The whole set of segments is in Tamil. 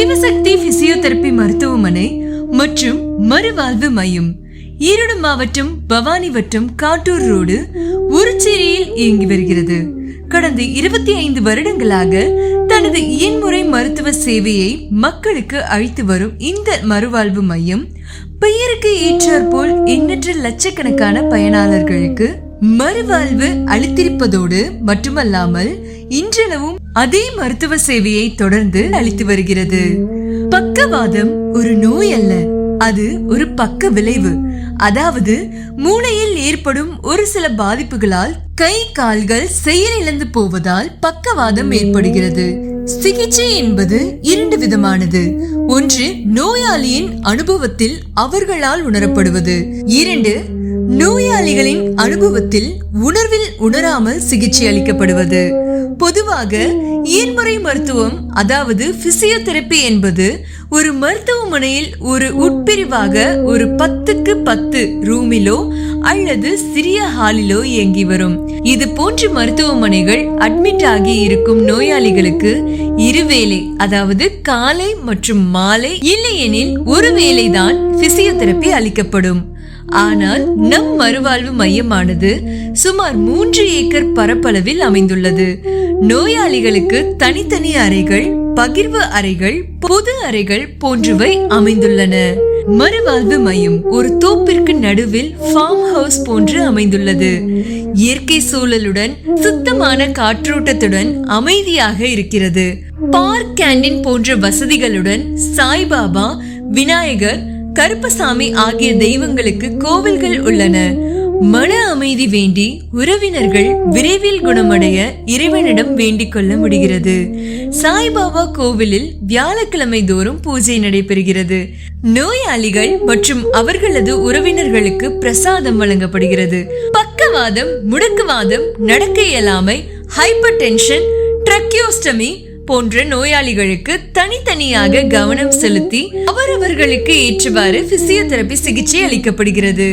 சிவசக்தி பிசியோதெரபி மருத்துவமனை மற்றும் மறுவாழ்வு மையம். ஈரோடு மாவட்டம் பவானி வட்டம் காட்டூர் ரோடு உருச்சேரியில் இயங்கி வருகிறது. கடந்த இருபத்தி ஐந்து வருடங்களாக தனது இயன்முறை மருத்துவ சேவையை மக்களுக்கு அழித்து வரும் இந்த மறுவாழ்வு மையம் பெயருக்கு ஏற்றாற்போல் எண்ணற்ற லட்சக்கணக்கான பயனாளர்களுக்கு மறுவாழ்வு அளித்திருப்பதோடு மட்டுமல்லாமல் இன்றளவும் அதே மருத்துவ சேவையை தொடர்ந்து அளித்து வருகிறது. பக்கவாதம் ஒரு நோய் அல்ல அது ஒரு பக்க விளைவு. அதாவது மூளையில் ஏற்படும் ஒரு சில பாதிப்புகளால் கை கால்கள் செயலிழந்து போவதால் பக்கவாதம் ஏற்படுகிறது. சிகிச்சை என்பது இரண்டு விதமானது. ஒன்று நோயாளியின் அனுபவத்தில் அவர்களால் உணரப்படுவது. இரண்டு நோயாளிகளின் அனுபவத்தில் உணர்வில் உணராமல் சிகிச்சை அளிக்கப்படுவது. பொதுவாக இயன்முறை மருத்துவம் அதாவது பிசியோதெரப்பி என்பது ஒரு மருத்துவமனையில் ஒரு உட்பிரிவாக ஒரு பத்துக்கு பத்து ரூமிலோ அல்லது சிறிய ஹாலிலோ இயங்கி வரும். இது போன்ற மருத்துவமனைகள் அட்மிட் ஆகி இருக்கும் நோயாளிகளுக்கு இருவேளை அதாவது காலை மற்றும் மாலை இல்லையெனில் ஒரு வேளைதான் பிசியோதெரப்பி அளிக்கப்படும். ஆனால் நம் மறுவாழ்வு மையமானது சுமார் மூன்று ஏக்கர் பரப்பளவில் அமைந்துள்ளது. நோயாளிகளுக்கு தனித்தனி அறைகள் பகிர்வு அறைகள் பொது அறைகள் போன்றவை அமைந்துள்ளன. மறுவாழ்வு மையம் ஒரு தோப்பிற்கு நடுவில் ஃபார்ம் ஹவுஸ் போன்று அமைந்துள்ளது. இயற்கை சூழலுடன் சுத்தமான காற்றோட்டத்துடன் அமைதியாக இருக்கிறது. பார்க் கேண்டீன் போன்ற வசதிகளுடன் சாய்பாபா விநாயகர் கருப்பசாமி ஆகிய தெய்வங்களுக்கு கோவில்கள் உள்ளன. மன அமைதி வேண்டி உறவினர்கள் விரைவில் குணமடைய இறைவனிடம் வேண்டிக் கொள்ள முடிகிறது. சாய்பாபா கோவிலில் வியாழக்கிழமை தோறும் பூஜை நடைபெறுகிறது. நோயாளிகள் மற்றும் அவர்களது உறவினர்களுக்கு பிரசாதம் வழங்கப்படுகிறது. பக்கவாதம் முடக்குவாதம் நடக்க இயலாமை ஹைப்பர் டென்ஷன் ட்ரக்கியோஸ்டமி போன்ற நோயாளிகளுக்கு தனித்தனியாக கவனம் செலுத்தி அவரவர்களுக்கு ஏற்றவாறு பிசியோதெரபி சிகிச்சை அளிக்கப்படுகிறது.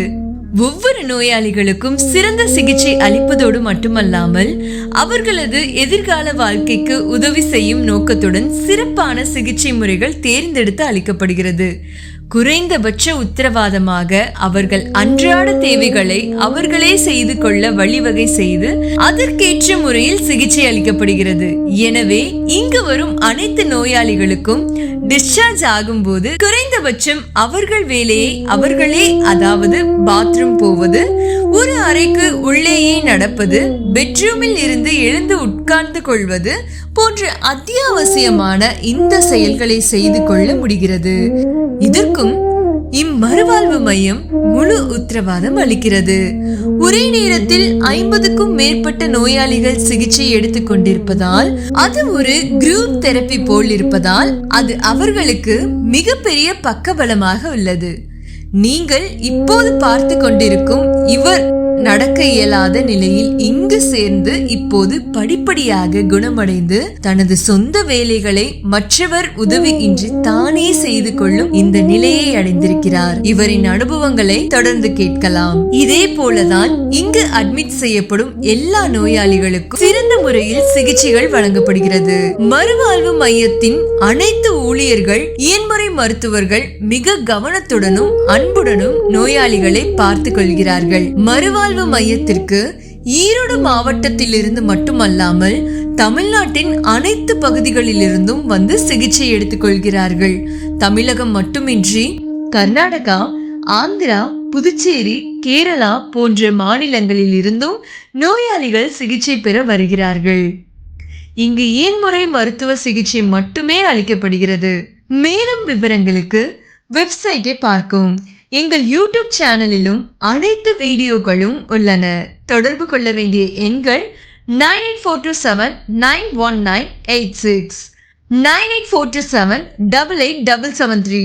ஒவ்வொரு நோயாளிகளுக்கும் சிறந்த சிகிச்சை அளிப்பதோடு மட்டுமல்லாமல் அவர்களது எதிர்கால வாழ்க்கைக்கு உதவி செய்யும் நோக்கத்துடன் சிறப்பான சிகிச்சை முறைகள் தேர்ந்தெடுத்து அளிக்கப்படுகிறது. குறைந்தபட்ச உத்தரவாதமாக அவர்கள் அன்றாட தேவைகளை அவர்களே செய்து கொள்ள வழிவகை செய்து அதற்கேற்ற முறையில் சிகிச்சை அளிக்கப்படுகிறது. எனவே இங்கு வரும் அனைத்து நோயாளிகளுக்கும் டிஸ்சார்ஜ் ஆகும்போது குறைந்தபட்சம் அவர்கள் வேலையை அவர்களே அதாவது பாத்ரூம் போவது ஒரு அறைக்கு உள்ளேயே நடப்பது பெட்ரூமில் இருந்து எழுந்து உட்கார்ந்து கொள்வது போன்ற அத்தியாவசியமான இந்த செயல்களை செய்து கொள்ள முடிகிறது. இதற்கும் இம்மறுவாழ்வு மையம் முழு உத்தரவாதம் அளிக்கிறது. ஒரே நேரத்தில் ஐம்பதுக்கும் மேற்பட்ட நோயாளிகள் சிகிச்சை எடுத்துக் கொண்டிருப்பதால் அது ஒரு குரூப் தெரப்பி போல் இருப்பதால் அது அவர்களுக்கு மிகப்பெரிய பக்கபலமாக உள்ளது. நீங்கள் இப்போது பார்த்து கொண்டிருக்கும் இவர் நடக்க இயலாத நிலையில் இங்கு சேர்ந்து இப்போது படிப்படியாக குணமடைந்து தனது சொந்த வேலைகளை மற்றவர் உதவியின்றி தானே செய்து கொள்ளும் இந்த நிலையை அடைந்திருக்கிறார். இவரின் அனுபவங்களை தொடர்ந்து கேட்கலாம். இதே போலதான் இங்கு அட்மிட் செய்யப்படும் எல்லா நோயாளிகளுக்கும் சிறந்த முறையில் சிகிச்சைகள் வழங்கப்படுகிறது. மறுவாழ்வு மையத்தின் அனைத்து ஊழியர்கள் இயன்முறை மருத்துவர்கள் மிக கவனத்துடனும் அன்புடனும் நோயாளிகளை பார்த்து கொள்கிறார்கள். மறுவாழ்வு மையத்திற்கு ஈரோடு மாவட்டத்திலிருந்து மட்டுமல்லாமல் தமிழ்நாட்டின் அனைத்து பகுதிகளிலிருந்தும் வந்து சிகிச்சை எடுத்துக் கொள்கிறார்கள் தமிழகம் மட்டுமின்றி கர்நாடகா ஆந்திரா புதுச்சேரி கேரளா போன்ற மாநிலங்களில் இருந்தும் நோயாளிகள் சிகிச்சை பெற வருகிறார்கள். இங்கு இயன்முறை மருத்துவ சிகிச்சை மட்டுமே அளிக்கப்படுகிறது. மேலும் விவரங்களுக்கு வெப்சைட்டை பார்க்கும் எங்கள் யூடியூப் சேனலிலும் அனைத்து வீடியோக்களும் உள்ளன. தொடர்பு கொள்ள வேண்டிய எண்கள் nine eight four two seven nine one nine eight six nine eight four two seven double eight double seven three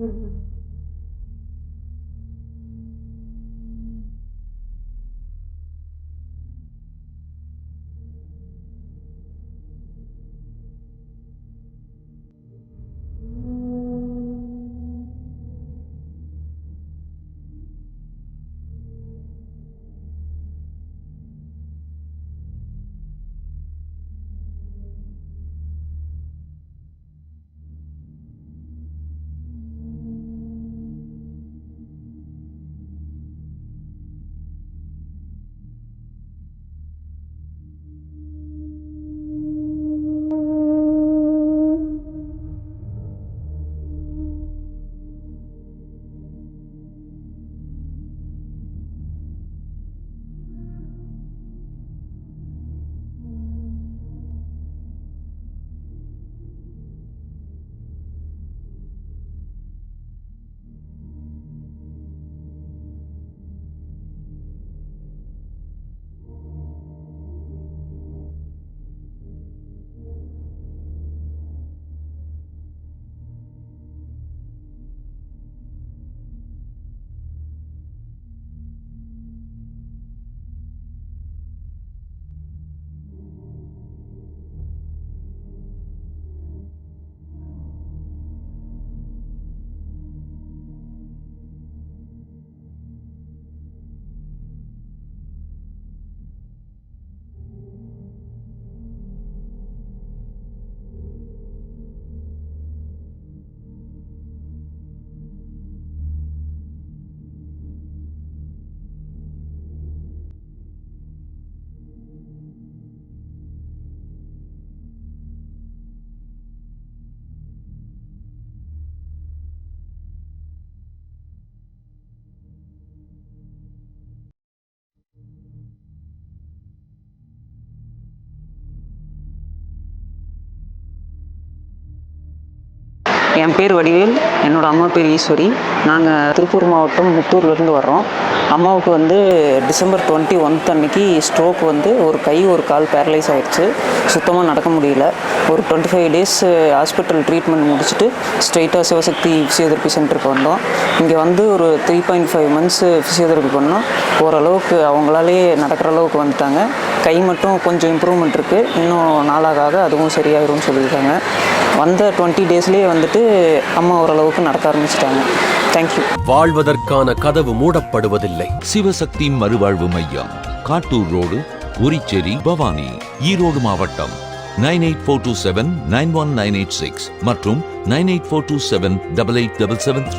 mm-hmm. என் பேர் வடிவேல் என்னோடய அம்மா பேர் ஈஸ்வரி. நாங்கள் திருப்பூர் மாவட்டம் முத்தூர்லேருந்து வர்றோம். அம்மாவுக்கு வந்து டிசம்பர் டுவெண்ட்டி ஒன்த் அன்னைக்கு ஸ்ட்ரோக் வந்து ஒரு கை ஒரு கால் பேரலைஸ் ஆகிடுச்சு சுத்தமாக நடக்க முடியல. ஒரு twenty five days hospital treatment முடிச்சுட்டு ஸ்ட்ரெயிட்டாக சிவசக்தி ஃபிசியோதெரப்பி சென்டருக்கு வந்தோம். இங்கே வந்து ஒரு three point five months physiotherapy பண்ணோம். ஓரளவுக்கு அவங்களாலே நடக்கிற அளவுக்கு வந்துட்டாங்க. கை மட்டும் கொஞ்சம் இம்ப்ரூவ்மெண்ட் இருக்குது இன்னும் நாளாக ஆக அதுவும் சரியாயிரும்னு சொல்லியிருக்காங்க. வந்த டுவெண்ட்டி டேஸ்லேயே வந்துட்டு அம்மா ஓரளவுக்கு நடத்த ஆரம்பிச்சிட்டாங்க. தேங்க்யூ வாழ்வதற்கான கதவு மூடப்படுவதில்லை. சிவசக்தி மறுவாழ்வு மையம் காட்டூர் ரோடு உரிச்சேரி பவானி ஈரோடு மாவட்டம். Nine eight four two seven nine one nine eight six மற்றும் nine eight four two seven double eight double seven three.